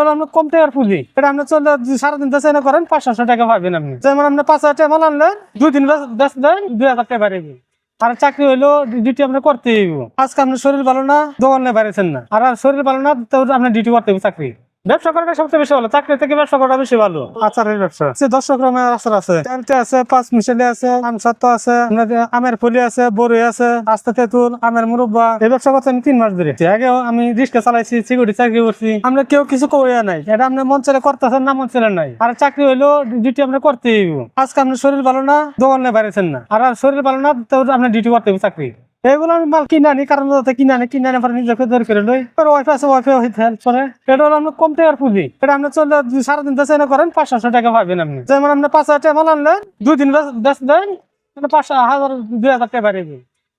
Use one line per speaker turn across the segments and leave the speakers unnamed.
হলো আপনার কম টাকার পুঁজি। এটা আপনি যদি সারাদিন দেশে করেন পাঁচ সাতশো টাকা পাবেন আপনি। যেমন আপনি পাঁচ হাজার টাকা মাল আনলেন দুই দিন দেন, দুই হাজার টাকা বাড়িয়ে আর চাকরি হইল ডিউটি আমরা করতে আজকে আপনার শরীর ভালো না, দোকানে বাড়িয়েছেন না। আর আর শরীর ভালো না, তো আপনার ডিউটি করতে চাকরি। ব্যবসা করাটা সবচেয়ে বেশি ভালো চাকরি থেকে ব্যবসা করা বেশি ভালো। আচারের ব্যবসা। সে দশ রকমের আচার আছে। তেলতে আছে পাঁচ মিশালি আছে আম সত্য আছে আমের ফুলি আছে বড়ই আছে আস্তা তেঁতুল আমের মুরব্বা। এই ব্যবসা করতে আমি তিন মাস ধরে। আগেও আমি রিক্সা চালাইছি সিকিউরিটি চাকরি করছি। আমরা কেউ কিছু করিয়া নাই। এটা আপনি মন ছেলে করতেছেন না মন ছেলে নাই। আর চাকরি হইল ডিউটি আপনি করতে হইব। আজকে আপনার শরীর ভালো না দোকানে বাইরেছেন না। আর শরীর ভালো না তো আপনার ডিউটি করতে হবে চাকরি। এগুলো আমি মাল কিনে আনি, কারণ যাতে কিনে আনি কিনে আনি পরে নিজেকে ধরে করে লই ওয়াইফাই আছে ওয়াইফাই হইতে হেল্প করে। এটা হলো আপনার কম টাকার পুঁজি। এটা আপনি চলে সারাদিন তো দেশে করেন পাঁচ সাতশো টাকা পাবেন আপনি। যেমন আপনি পাঁচ হাজার টাকা মাল আনলেন, দুই দিন বেশ দেন মানে পাঁচ হাজার, দুই হাজার টাকা বাড়িয়ে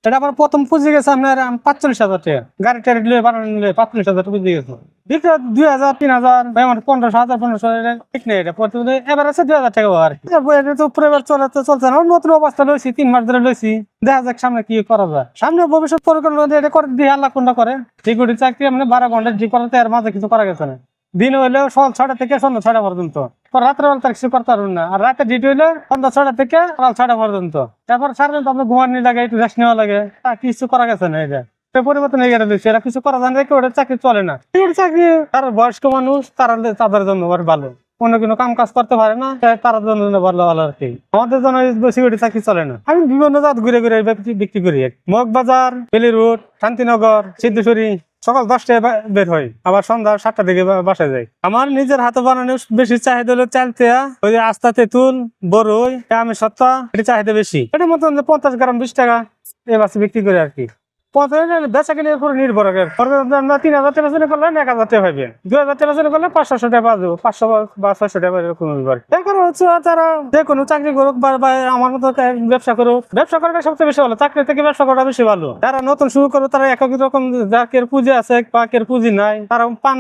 এটা আমার প্রথম পুঁজি গেছে আপনার পাঁচচল্লিশ হাজার টাকা। গাড়ি টাড়ি লিয়ে বানানো নিলে পাঁচচল্লিশ হাজার পুঁজি গেছে। বিক্রি দুই হাজার, তিন হাজার আমার পনেরোশো, হাজার, পনেরোশো ঠিক নেই, এটা প্রতিদিন এবার আছে দুই হাজার টাকা আর এটা তো পরিবার চলাতে চলছে না। নতুন অবস্থা লইছি, তিন মাস ধরে লইছি। দেখা যাক সামনে কি করা যায়। সামনে ভবিষ্যৎ পরিকল্পনা এটা করে, দিয়ে আল্লাহ কোনটা করে? সিকিউরিটি চাকরি আপনি বারো ঘণ্টা জি করাতে এর মাঝে কিছু করা গেছে না। দিন হইলে সকাল ছটা থেকে সন্ধ্যা ছটা পর্যন্ত। পর রাত্রে বেলা তার কিছু করতে পারবেন না। আর রাতে ডিউটি হইলে সন্ধ্যা ছটা থেকে সকাল ছটা পর্যন্ত। তারপর সারাদিন তো আপনার ঘুমানি লাগে, একটু রেস্ট নেওয়া লাগে। তা কিছু করা গেছে না এটা পরিবর্তন হয়ে গেছে এরা কিছু করা যায় না ওটা চাকরি চলে না। চাকরি। তার বয়স্ক মানুষ, তারা তাদের জন্য ভালো। অন্য কোনো কাম কাজ করতে পারে না তার জন্য ভালো ভালো আর কি। আমাদের জন্য সিকিউরিটি চাকরি চলে না। আমি বিভিন্ন জাত ঘুরে ঘুরে বিক্রি- করি। মগবাজার, বেলি রোড, শান্তিনগর, সিদ্ধেশ্বরী। সকাল দশটায় বের হই, আবার সন্ধ্যা সাতটা দিকে বাসায় যাই। আমার নিজের হাতে বানানো বেশি চাহিদা হলো চালতেয়া ওই যে আস্তা তেঁতুল, বরই আমি সত্তা, এটা চাহিদা বেশি। এটা মতন পঞ্চাশ গ্রাম বিশ টাকা এ বাসে বিক্রি করে আর কি। করে। তিন হাজার এক হাজার দুই হাজার পাঁচশো বা ছয়শো তারা যে কোনো চাকরি করুক বা আমার মতো ব্যবসা করুক, ব্যবসা করাটা সবচেয়ে বেশি ভালো। চাকরি থেকে ব্যবসা করা বেশি ভালো। যারা নতুন শুরু করবে তারা এক রকম পুঁজি আছে বা কের পুঁজি নাই, তারা পান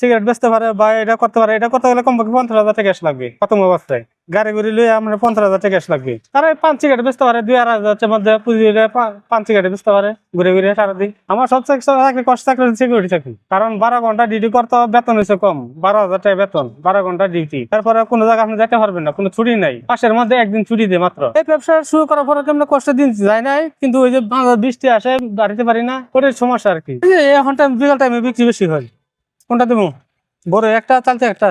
সিগারেট বেচতে পারে বা এটা করতে পারে, এটা করতে গেলে কমপক্ষে পঞ্চাশ হাজার টাকা লাগবে প্রথম অবস্থায়। গাড়ি গুড়ি লইয়া আমরা পঞ্চাশ হাজার টাকা লাগবে। তারা পাঁচ সিগারেট বেচতে পারে, দুই আড়াই হাজার মধ্যে পুঁজি পাঁচ সিগারেট বেচতে পারে, ঘুরে ঘুরে সারাদিন আমার সবচেয়ে কষ্ট চাকরি সিকিউরিটি চাকরি। কারণ বারো ঘণ্টা ডিউটি করতে বেতন হয়েছে কম। বারো হাজার টাকা বেতন, বারো ঘণ্টা ডিউটি তারপরে কোনো জায়গায় আপনি যেতে পারবেন না, কোনো ছুটি নাই। পাশের মধ্যে একদিন ছুটি দেয় মাত্র। এই ব্যবসা শুরু করার পরে কেমন কষ্ট দিন যায় নাই, কিন্তু ওই যে বৃষ্টি আসে, বাড়িতে পারি না, ওটাই সমস্যা আর কি। এখন টাইম বিকাল টাইমে বিক্রি বেশি হয়। কোনটা দেবো? বড় একটা, চালতে একটা?